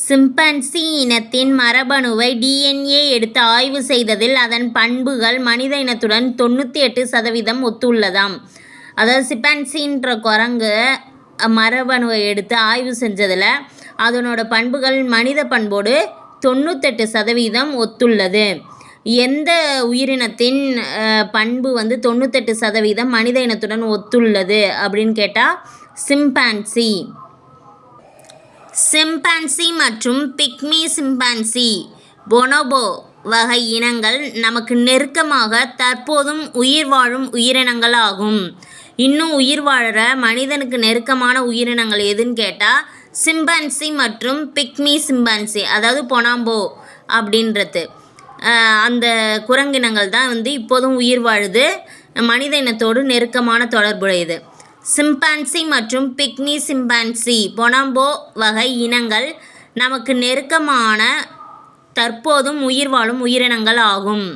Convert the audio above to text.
Chimpanzee இனத்தின் மரபணுவை DNA எடுத்து ஆய்வு செய்ததில் அதன் பண்புகள் மனித இனத்துடன் தொண்ணூற்றி எட்டு சதவீதம் ஒத்துள்ளதாம். அதாவது சிம்பன்சின்ற குரங்கு மரபணுவை எடுத்து ஆய்வு செஞ்சதில் அதனோட பண்புகள் மனித பண்போடு தொண்ணூத்தெட்டு சதவீதம் ஒத்துள்ளது. எந்த உயிரினத்தின் பண்பு வந்து தொண்ணூத்தெட்டு சதவீதம் மனித இனத்துடன் ஒத்துள்ளது அப்படின்னு கேட்டால் சிம்பான்சி. சிம்பான்சி மற்றும் பிக்மி சிம்பான்சி. பொனோபோ வகை இனங்கள் நமக்கு நெருக்கமாக தற்போதும் உயிர் வாழும் உயிரினங்கள் ஆகும். இன்னும் உயிர் வாழற மனிதனுக்கு நெருக்கமான உயிரினங்கள் எதுன்னு கேட்டால் சிம்பான்சி மற்றும் பிக்மி சிம்பான்சி அதாவது பொனாம்போ அப்படின்றது. அந்த குரங்கினங்கள் தான் வந்து இப்போதும் உயிர் வாழுது மனித இனத்தோடு நெருக்கமான தொடர்புடையது. சிம்பான்சி மற்றும் பிக்னி சிம்பான்சி. பொனாம்போ வகை இனங்கள் நமக்கு நெருக்கமான தற்போதும் உயிர் வாழும் உயிரினங்கள் ஆகும்.